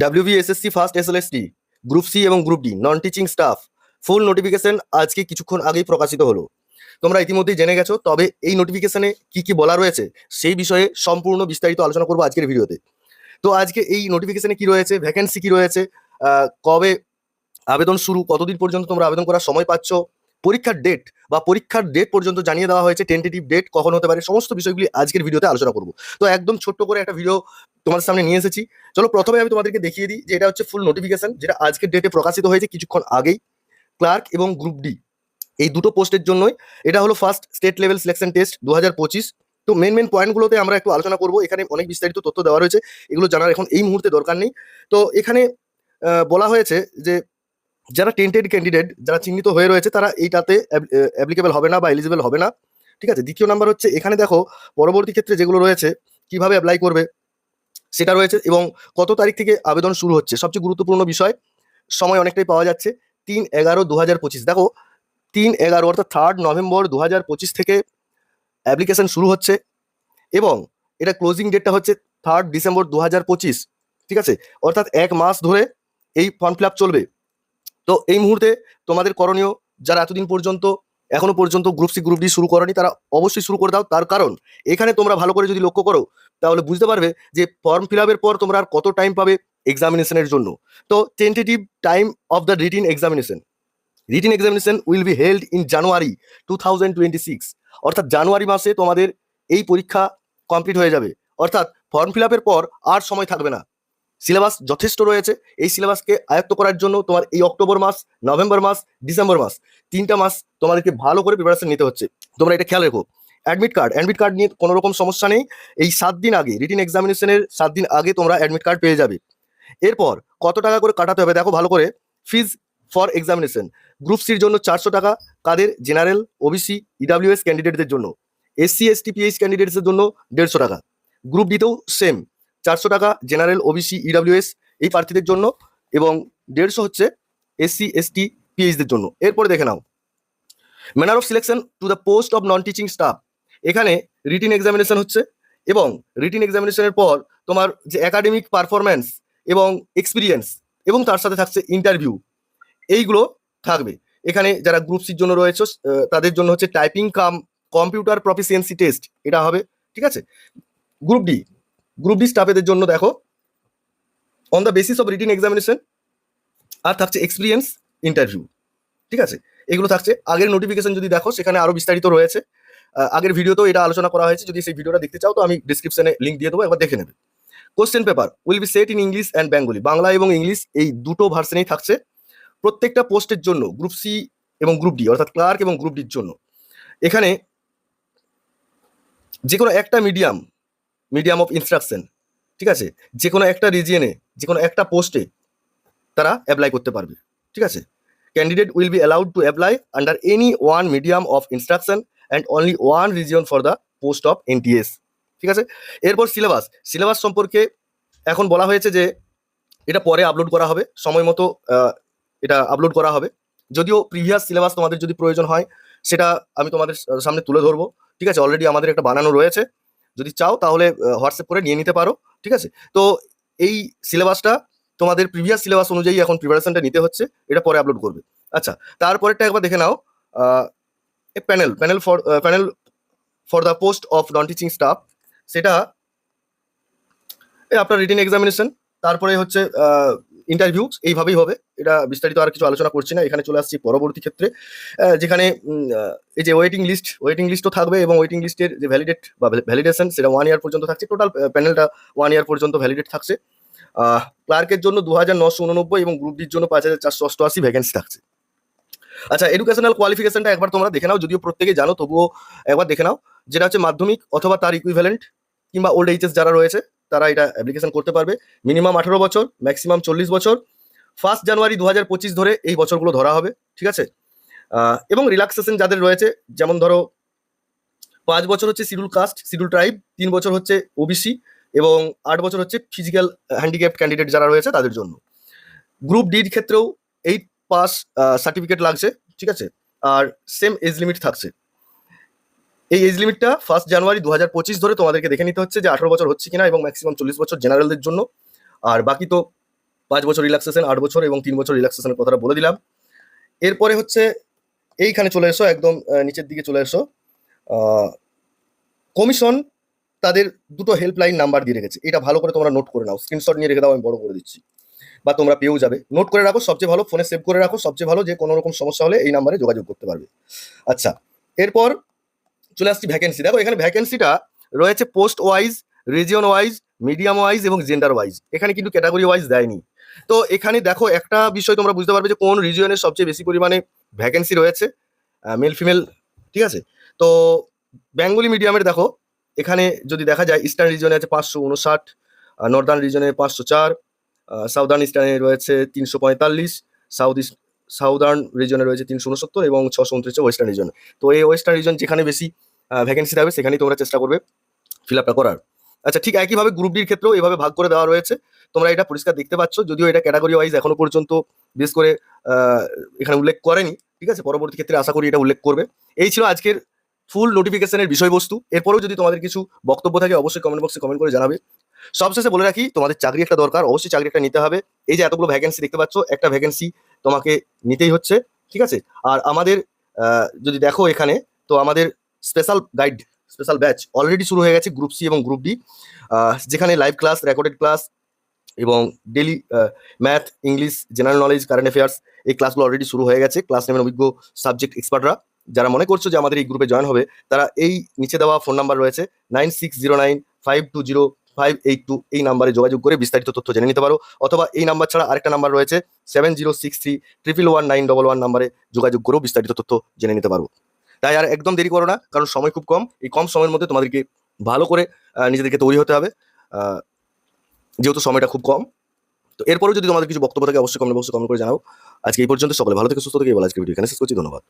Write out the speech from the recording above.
WBSSC first SLST group C এবং group D non teaching staff full notification আজকে কিছুক্ষণ আগেই প্রকাশিত হলো। তোমরা ইতিমধ্যেই জেনে গেছো, তবে এই নোটিফিকেশনে কি কি বলা রয়েছে সেই বিষয়ে সম্পূর্ণ বিস্তারিত আলোচনা করব আজকের ভিডিওতে। তো আজকে এই নোটিফিকেশনে কি রয়েছে ভ্যাকেন্সি কি রয়েছে কবে আবেদন শুরু, কতদিন পর্যন্ত তোমরা আবেদন করার সময় পাচ্ছ পরীক্ষার ডেট বা পরীক্ষার ডেট পর্যন্ত জানিয়ে দেওয়া হয়েছে টেন্টেটিভ ডেট কখন হতে পারে, সমস্ত বিষয়গুলি আজকের ভিডিওতে আলোচনা করব। তো একদম ছোট্ট করে একটা ভিডিও তোমাদের সামনে নিয়ে এসেছি। চলো প্রথমে আমি তোমাদেরকে দেখিয়ে দিই যে এটা হচ্ছে ফুল নোটিফিকেশন যেটা আজকের ডেটে প্রকাশিত হয়েছে কিছুক্ষণ আগেই। ক্লার্ক এবং গ্রুপ ডি এই দুটো পোস্টের জন্যই। এটা হলো first state level selection test দু হাজার পঁচিশ। তো মেন মেন পয়েন্টগুলোতে আমরা একটু আলোচনা করব। এখানে অনেক বিস্তারিত তথ্য দেওয়া রয়েছে। এগুলো জানার এখন এই মুহূর্তে দরকার নেই। তো এখানে বলা হয়েছে যে যারা টেন্টেড ক্যান্ডিডেট যারা চিহ্নিত হয়ে রয়েছে, তারা এইটাতে অ্যাপ্লিকেবল হবে না বা এলিজিবল হবে না। ঠিক আছে? দ্বিতীয় নাম্বার হচ্ছে, এখানে দেখো, পরবর্তী ক্ষেত্রে যেগুলো রয়েছে, কীভাবে অ্যাপ্লাই করবে, সেটা রয়েছে এবং কত তারিখ থেকে আবেদন শুরু হচ্ছে, সবচেয়ে গুরুত্বপূর্ণ বিষয়, সময় অনেকটাই পাওয়া যাচ্ছে, তিন এগারো দু হাজার পঁচিশ। দেখো, তিন এগারো অর্থাৎ থার্ড নভেম্বর দু হাজার পঁচিশ থেকে অ্যাপ্লিকেশন শুরু হচ্ছে এবং এটা ক্লোজিং ডেটটা হচ্ছে থার্ড ডিসেম্বর দু হাজার পঁচিশ। ঠিক আছে? অর্থাৎ এক মাস ধরে এই ফর্ম ফিল চলবে। তো এই মুহূর্তে তোমাদের করণীয়, যারা এতদিন পর্যন্ত, এখনও পর্যন্ত গ্রুপ সি গ্রুপ ডি শুরু করনি, তারা অবশ্যই শুরু করে দাও। তার কারণ, এখানে তোমরা ভালো করে যদি লক্ষ্য করো, তাহলে বুঝতে পারবে যে ফর্ম ফিল আপের পর তোমরা আর কত টাইম পাবে এক্সামিনেশনের জন্য। তো tentative time of the written examination written examination will be held in January two thousand twenty six অর্থাৎ জানুয়ারি মাসে তোমাদের এই পরীক্ষা কমপ্লিট হয়ে যাবে। অর্থাৎ ফর্ম ফিল আপের পর আর সময় থাকবে না। সিলেবাস যথেষ্ট রয়েছে। এই সিলেবাসকে আয়ত্ত করার জন্য তোমার এই অক্টোবর মাস, নভেম্বর মাস, ডিসেম্বর মাস তিনটা মাস তোমাদেরকে ভালো করে প্রিপারেশন নিতে হচ্ছে। তোমরা এটা খেয়াল রেখো। অ্যাডমিট কার্ড অ্যাডমিট কার্ড নিয়ে কোনো রকম সমস্যা নেই। এই সাত দিন আগে রিটিন এক্সামিনেশনের সাত দিন আগে তোমরা অ্যাডমিট কার্ড পেয়ে যাবে। এরপর কত টাকা করে কাটাতে হবে? দেখো ভালো করে। ফিজ ফর এক্সামিনেশন গ্রুপ সির জন্য চারশো টাকা, কাদের? জেনারেল ওবিসি ইডাব্লিউএস ক্যান্ডিডেটদের জন্য। এসসি এসটি পিএইচ ক্যান্ডিডেটসের জন্য দেড়শো টাকা। গ্রুপ ডিতেও সেম চারশো টাকা জেনারেল ওবিসি ইডাব্লিউএস এই প্রার্থীদের জন্য এবং দেড়শো হচ্ছে এসসি এসটি পিএইচদের জন্য। এরপরে দেখে নাও। Manner of selection to the post of non teaching staff এখানে রিটিন এক্সামিনেশন হচ্ছে এবং রিটিন এক্সামিনেশনের পর তোমার যে একাডেমিক পারফরম্যান্স এবং এক্সপিরিয়েন্স এবং তার সাথে থাকছে ইন্টারভিউ এইগুলো থাকবে। এখানে যারা গ্রুপ সির জন্য রয়েছে তাদের জন্য হচ্ছে typing cum computer proficiency test এটা হবে, ঠিক আছে? গ্রুপ ডি গ্রুপ ডি স্টাফেদের জন্য দেখো on the basis of written examination আর থাকছে এক্সপিরিয়েন্স ইন্টারভিউ ঠিক আছে? এগুলো থাকছে। আগের নোটিফিকেশন যদি দেখো, সেখানে আরও বিস্তারিত রয়েছে। আগের ভিডিওতেও এটা আলোচনা করা হয়েছে। যদি সেই ভিডিওটা দেখতে চাও, তো আমি ডিসক্রিপশনে লিঙ্ক দিয়ে দেবো, একবার দেখে নেবে। Question paper will be set in English and Bengali Bangla এবং ইংলিশ এই দুটো ভার্সনেই থাকছে। প্রত্যেকটা পোস্টের জন্য গ্রুপ সি এবং গ্রুপ ডি অর্থাৎ ক্লার্ক এবং গ্রুপ ডির জন্য। এখানে যে কোনো একটা মিডিয়াম মিডিয়াম অফ ইনস্ট্রাকশন ঠিক আছে? যে কোনো একটা রিজিয়নে যে কোনো একটা পোস্টে তারা অ্যাপ্লাই করতে পারবে, ঠিক আছে? Candidate will be allowed to apply under any one medium of instruction and only one region for the post of NTS ঠিক আছে? এরপর সিলেবাস সিলেবাস সম্পর্কে এখন বলা হয়েছে যে এটা পরে আপলোড করা হবে, সময় মতো এটা আপলোড করা হবে। যদিও প্রিভিয়াস সিলেবাস তোমাদের যদি প্রয়োজন হয়, সেটা আমি তোমাদের সামনে তুলে ধরবো, ঠিক আছে? অলরেডি আমাদের একটা বানানো রয়েছে। যদি চাও তাহলে হোয়াটসঅ্যাপ করে নিয়ে নিতে পারো, ঠিক আছে? তো এই সিলেবাসটা তোমাদের প্রিভিয়াস সিলেবাস অনুযায়ী এখন প্রিপারেশনটা নিতে হচ্ছে, এটা পরে আপলোড করবে। আচ্ছা তারপরেরটা একবার দেখে নাও a panel panel for panel for the post of non teaching staff সেটা, এই আপনার রিটেন এক্সামিনেশন তারপরে হচ্ছে ইন্টারভিউ এইভাবেই হবে। এটা বিস্তারিত আর কিছু আলোচনা করছি না। এখানে চলে আসছি পরবর্তী ক্ষেত্রে। যেখানে এই যে ওয়েটিং লিস্ট ওয়েটিং লিস্টও থাকবে এবং ওয়েটিং লিস্টের যে ভ্যালিডেট বা ভ্যালিডেশন সেটা ওয়ান ইয়ার পর্যন্ত থাকছে। টোটাল প্যানেলটা ওয়ান ইয়ার পর্যন্ত ভ্যালিডেট থাকছে। ক্লার্কের জন্য দু হাজার নশো উননব্বই এবং গ্রুপ ডির জন্য পাঁচ হাজার চারশো অষ্টআশি ভ্যাকেন্সি থাকছে। আচ্ছা এডুকেশনাল কোয়ালিফিকেশনটা একবার তোমরা দেখে নাও। যদিও প্রত্যেকে জানো, তবুও একবার দেখে নাও। যেটা হচ্ছে মাধ্যমিক অথবা তার ইকুইভ্যালেন্ট কিংবা ওল্ড এইচএস যারা রয়েছে তারা এটা অ্যাপ্লিকেশন করতে পারবে। মিনিমাম আঠারো বছর ম্যাক্সিমাম চল্লিশ বছর। ফার্স্ট জানুয়ারি দু হাজার পঁচিশ ধরে এই বছরগুলো ধরা হবে, ঠিক আছে? এবং রিল্যাক্সেশন যাদের রয়েছে, যেমন ধরো, পাঁচ বছর হচ্ছে শিডিউল কাস্ট শিডিউল ট্রাইব তিন বছর হচ্ছে ওবিসি এবং আট বছর হচ্ছে ফিজিক্যাল হ্যান্ডিক্যাপ ক্যান্ডিডেট যারা রয়েছে তাদের জন্য। গ্রুপ ডির ক্ষেত্রেও এইট পাস সার্টিফিকেট লাগছে, ঠিক আছে? আর সেম এজ লিমিট থাকছে। এই এজ লিমিটটা ফার্স্ট জানুয়ারি দু হাজার পঁচিশ ধরে তোমাদেরকে দেখে নিতে হচ্ছে যে আঠারো বছর হচ্ছে কিনা এবং ম্যাক্সিমাম চল্লিশ বছর জেনারেলদের জন্য। আর বাকি তো পাঁচ বছর রিল্যাক্সেশন আট বছর এবং তিন বছর রিল্যাক্সেশনের কথাটা বলে দিলাম। এরপরে হচ্ছে এইখানে চলে এসো, একদম নিচের দিকে চলে এসো। কমিশন তাদের দুটো হেল্পলাইন নাম্বার দিয়ে রেখেছে। এটা ভালো করে তোমরা নোট করে নাও। স্ক্রিনশট নিয়ে রেখে দাও, আমি বড় করে দিচ্ছি। বা তোমরা পেয়েও যাবে। নোট করে রাখো, সবচেয়ে ভালো ফোনে সেভ করে রাখো। সবচেয়ে ভালো যে কোনো রকম সমস্যা হলে এই নাম্বারে যোগাযোগ করতে পারবে। আচ্ছা এরপর চলে আসছি ভ্যাকেন্সি দেখো, এখানে ভ্যাকেন্সিটা রয়েছে post wise region wise medium wise এবং জেন্ডার ওয়াইজ এখানে কিন্তু ক্যাটাগরি ওয়াইজ দেয়নি। তো এখানে দেখো, একটা বিষয় তোমরা বুঝতে পারবে যে কোন রিজিয়নের সবচেয়ে বেশি পরিমাণে ভ্যাকেন্সি রয়েছে মেল ফিমেল ঠিক আছে? তো বেঙ্গলি মিডিয়ামের দেখো, এখানে যদি দেখা যায় ইস্টার্ন রিজনে আছে পাঁচশো উনষাট নর্দার্ন রিজনে পাঁচশো চার সাউদার্ন ইস্টার্নে রয়েছে তিনশো পঁয়তাল্লিশ সাউথ ইস্ট সাউদার্ন রিজনে রয়েছে তিনশো উনসত্তর এবং ছশো উনত্রিশে ওয়েস্টার্ন রিজন তো এই ওয়েস্টার্ন রিজন যেখানে বেশি ভ্যাকেন্সি থাকবে, সেখানেই তোমরা চেষ্টা করবে ফিল আপটা করার। আচ্ছা ঠিক একইভাবে গ্রুপ ডির ক্ষেত্রেও এভাবে ভাগ করে দেওয়া রয়েছে। তোমরা এটা পরিষ্কার দেখতে পাচ্ছ, যদিও এটা ক্যাটাগরি ওয়াইজ এখনও পর্যন্ত বেশ করে এখানে উল্লেখ করেনি। ঠিক আছে? পরবর্তী ক্ষেত্রে আশা করি এটা উল্লেখ করবে। এই ছিল আজকের ফুল নোটিফিকেশনের বিষয়বস্তু। এরপরেও যদি তোমাদের কিছু বক্তব্য থাকে, অবশ্যই কমেন্ট বক্সে কমেন্ট করে জানাবে। সবশেষে বলে রাখি, তোমাদের চাকরি একটা দরকার, অবশ্যই চাকরি একটা নিতে হবে। এই যে এতগুলো ভ্যাকেন্সি দেখতে পাচ্ছ, একটা ভ্যাকেন্সি তোমাকে নিতেই হচ্ছে। ঠিক আছে? আর আমাদের যদি দেখো এখানে, তো আমাদের special guide special batch already শুরু হয়ে গেছে গ্রুপ সি এবং গ্রুপ ডি যেখানে লাইভ ক্লাস রেকর্ডেড ক্লাস এবং daily math English general knowledge current affairs এই ক্লাসগুলো অলরেডি শুরু হয়ে গেছে। ক্লাস নেবেন অভিজ্ঞ সাবজেক্ট এক্সপার্টরা যারা মনে করছ যে আমাদের এই গ্রুপে জয়েন হবে, তারা এই নিচে দেওয়া ফোন নাম্বার রয়েছে nine six zero nine five two zero five eight two এই নাম্বারে যোগাযোগ করে বিস্তারিত তথ্য জেনে নিতে পারো। অথবা এই নাম্বার ছাড়া আরেকটা নাম্বার রয়েছে seven zero six three triple one nine double one নাম্বারে যোগাযোগ করেও বিস্তারিত তথ্য জেনে নিতে পারব তাই আর একদম দেরি করো না, কারণ সময় খুব কম। এই কম সময়ের মধ্যে তোমাদেরকে ভালো করে নিজেদেরকে তৈরি হতে হবে। যেহেতু সময়টা খুব কম। তো এরপরেও যদি তোমাদের কিছু বক্তব্য থাকে, অবশ্যই কমেন্ট বক্সে কমেন্ট করে জানাও। আজকে এই পর্যন্ত, সকলে ভালো থেকে সুস্থ থেকে বলা আজকে ভিডিও এখানে শেষ করছি। ধন্যবাদ।